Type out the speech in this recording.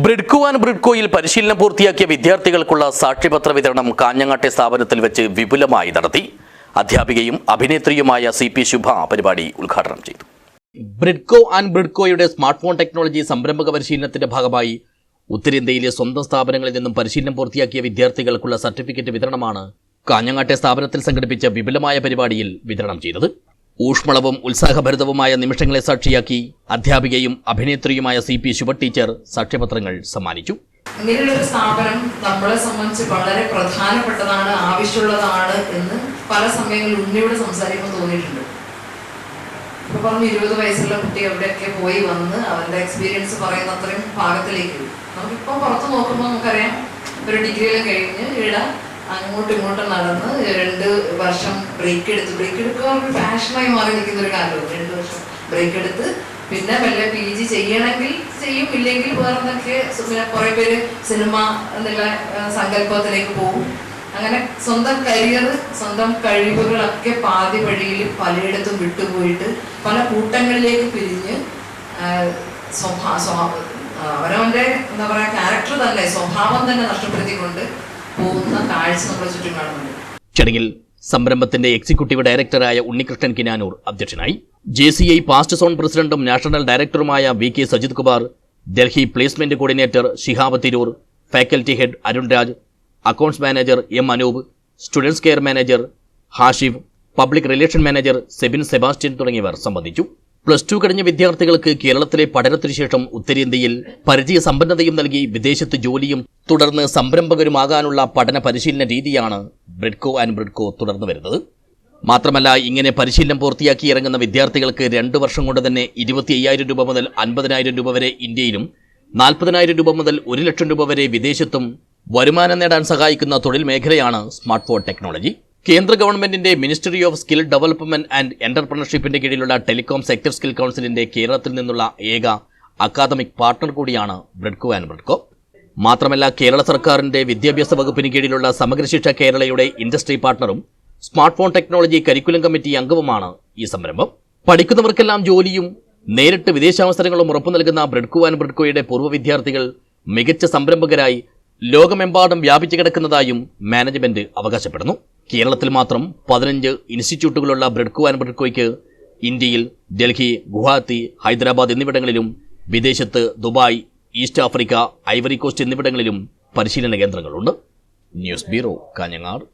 Bridco and ബ്രിഡ്കോയിൽ പരിശീലനം പൂർത്തിയാക്കിയ വിദ്യാർത്ഥികൾക്കുള്ള സാക്ഷ്യപത്ര വിതരണം കാഞ്ഞങ്ങാട്ടെ സ്ഥാപനത്തിൽ വെച്ച് വിപുലമായി നടത്തി. അധ്യാപികയും അഭിനേത്രിയുമായ സി പി ശുഭ പരിപാടി ഉദ്ഘാടനം ചെയ്തു. ബ്രിഡ്കോ ആൻഡ് ബ്രിഡ്കോയുടെ സ്മാർട്ട് ഫോൺ ടെക്നോളജി സംരംഭക പരിശീലനത്തിന്റെ ഭാഗമായി ഉത്തരേന്ത്യയിലെ സ്വന്തം സ്ഥാപനങ്ങളിൽ നിന്നും പരിശീലനം പൂർത്തിയാക്കിയ വിദ്യാർത്ഥികൾക്കുള്ള സർട്ടിഫിക്കറ്റ് വിതരണമാണ് കാഞ്ഞങ്ങാട്ടെ സ്ഥാപനത്തിൽ സംഘടിപ്പിച്ച വിപുലമായ പരിപാടിയിൽ വിതരണം ചെയ്തത്. ഊഷ്മളവും ഉത്സാഹഭരിതവുമായ നിമിഷങ്ങളെ സാക്ഷിയാക്കി അധ്യാപികയും അഭിനേത്രിയുമായ സി പി ശുഭ ടീച്ചർ സാക്ഷ്യപത്രങ്ങൾ സമ്മാനിച്ചു ഇങ്ങനെയുള്ളൊരു സ്ഥാപനം നമ്മളെ സംബന്ധിച്ച് വളരെ പ്രധാനപ്പെട്ടതാണ് ആവശ്യമുള്ളതാണ് എന്ന് പല സമയങ്ങളിൽ ഉണ്ണിയോട് സംസാരിക്കുമ്പോൾ തോന്നിയിട്ടുണ്ട് ഇപ്പൊ പറഞ്ഞു ഇരുപത് വയസ്സുള്ള കുട്ടി എവിടെയൊക്കെ പോയി വന്ന് അവരുടെ എക്സ്പീരിയൻസ് പറയുന്ന അത്രയും പാകത്തിലേക്ക്. നമുക്കിപ്പം പുറത്ത് നോക്കുമ്പോൾ നമുക്കറിയാം ഒരു ഡിഗ്രിയെല്ലാം കഴിഞ്ഞ് ഇവിടെ അങ്ങോട്ടും ഇങ്ങോട്ടും നടന്ന് രണ്ട് വർഷം ബ്രേക്ക് എടുത്ത് ബ്രേക്ക് എടുക്കുക ഒരു ഫാഷനായി മാറി നിൽക്കുന്ന ഒരു കാലമാണ് രണ്ട് വർഷം ബ്രേക്ക് എടുത്ത് പിന്നെ വല്ല പി ജി ചെയ്യണമെങ്കിൽ ചെയ്യും ഇല്ലെങ്കിൽ വേറെ എന്തൊക്കെ പിന്നെ കുറെ പേര് സിനിമ എന്നുള്ള സങ്കല്പത്തിലേക്ക് പോകും. അങ്ങനെ സ്വന്തം കരിയർ സ്വന്തം കഴിവുകളൊക്കെ പാതി വഴിയിൽ പലയിടത്തും വിട്ടുപോയിട്ട് പല കൂട്ടങ്ങളിലേക്ക് പിരിഞ്ഞ് സ്വഭാ സ്വഭാവ അവരവന്റെ എന്താ പറയാ ക്യാരക്ടർ തന്നെ സ്വഭാവം തന്നെ നഷ്ടപ്പെടുത്തിക്കൊണ്ട് ചടങ്ങിൽ സംരംഭത്തിന്റെ എക്സിക്യൂട്ടീവ് ഡയറക്ടറായ ഉണ്ണികൃഷ്ണൻ കിനാനൂർ അധ്യക്ഷനായി J C I past zone പ്രസിഡന്റും നാഷണൽ ഡയറക്ടറുമായ V K Sajith Kumar Delhi placement coordinator Shihab Tirur faculty head Arun Raj accounts manager M Anoop students care manager Hashif public relation manager Sebin Sebastian തുടങ്ങിയവർ സംബന്ധിച്ചു. Plus two കഴിഞ്ഞ വിദ്യാർത്ഥികൾക്ക് കേരളത്തിലെ പഠനത്തിനു ശേഷം ഉത്തരേന്ത്യയിൽ പരിചയ സമ്പന്നതയും നൽകി വിദേശത്ത് ജോലിയും തുടർന്ന് സംരംഭകരുമാകാനുള്ള പഠന പരിശീലന രീതിയാണ് ബ്രിഡ്കോ ആൻഡ് ബ്രിഡ്കോ തുടർന്നു വരുന്നത്. മാത്രമല്ല ഇങ്ങനെ പരിശീലനം പൂർത്തിയാക്കി ഇറങ്ങുന്ന വിദ്യാർത്ഥികൾക്ക് രണ്ടു വർഷം കൊണ്ട് തന്നെ ഇരുപത്തി അയ്യായിരം രൂപ മുതൽ അൻപതിനായിരം രൂപ വരെ ഇന്ത്യയിലും നാൽപ്പതിനായിരം രൂപ മുതൽ ഒരു ലക്ഷം രൂപ വരെ വിദേശത്തും വരുമാനം നേടാൻ സഹായിക്കുന്ന തൊഴിൽ മേഖലയാണ് സ്മാർട്ട് ഫോൺ ടെക്നോളജി. കേന്ദ്ര ഗവൺമെന്റിന്റെ ministry of skill development and എന്റർപ്രണർഷിപ്പിന്റെ കീഴിലുള്ള ടെലികോം സെക്ടർ സ്കിൽ കൗൺസിലിന്റെ കേരളത്തിൽ നിന്നുള്ള ഏക അക്കാദമിക് പാർട്ണർ കൂടിയാണ് ബ്രഡ്കോ ആൻഡ് ബ്രഡ്കോ. മാത്രമല്ല കേരള സർക്കാരിന്റെ വിദ്യാഭ്യാസ വകുപ്പിന് കീഴിലുള്ള സമഗ്ര ശിക്ഷ കേരളയുടെ industry പാർട്ണറും smart phone technology curriculum committee അംഗവുമാണ് ഈ സംരംഭം. പഠിക്കുന്നവർക്കെല്ലാം ജോലിയും നേരിട്ട് വിദേശാവസരങ്ങളും ഉറപ്പു നൽകുന്ന ബ്രഡ്കോ ആൻഡ് ബ്രഡ്കോയുടെ പൂർവ വിദ്യാർത്ഥികൾ മികച്ച സംരംഭകരായി ലോകമെമ്പാടും വ്യാപിച്ചു കിടക്കുന്നതായും മാനേജ്മെന്റ് അവകാശപ്പെടുന്നു. കേരളത്തിൽ മാത്രം പതിനഞ്ച് ഇൻസ്റ്റിറ്റ്യൂട്ടുകളുള്ള ബ്രിഡ്കോ ആൻഡ് ബ്രിഡ്കോയ്ക്ക് ഇന്ത്യയിൽ ഡൽഹി ഗുവാഹത്തി ഹൈദരാബാദ് എന്നിവിടങ്ങളിലും വിദേശത്ത് Dubai East Africa Ivory Coast എന്നിവിടങ്ങളിലും പരിശീലന കേന്ദ്രങ്ങളുണ്ട്. News bureau Kanhangad.